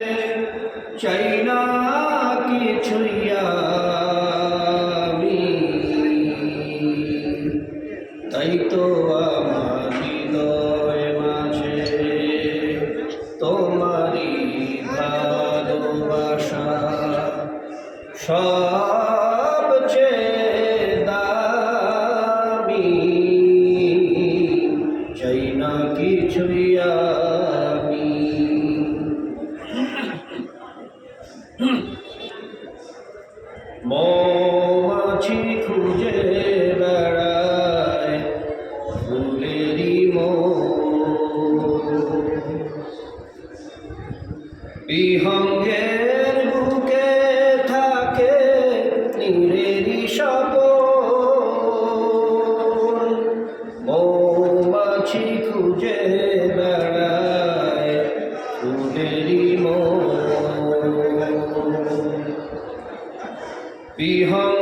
চাই না কিছুই আমি তাই তো আমার হৃদয় মাঝে তোমারই ভালোবাসা। সবচেয়ে দামি। চাই না কিছুই মৌমাছি খুঁজে বেড়ায় ফুলেরই বিহঙ্গের বুকে থাকে নীরেরই সপন মৌমাছি খুঁজে বেড়ায় ফুলেরই বিহঙ্গের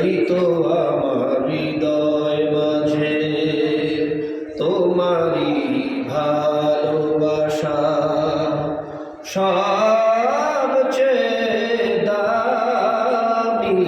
তাই তো আমার হৃদয় মাঝে তোমারি ভালোবাসা। সবচেয়ে দামি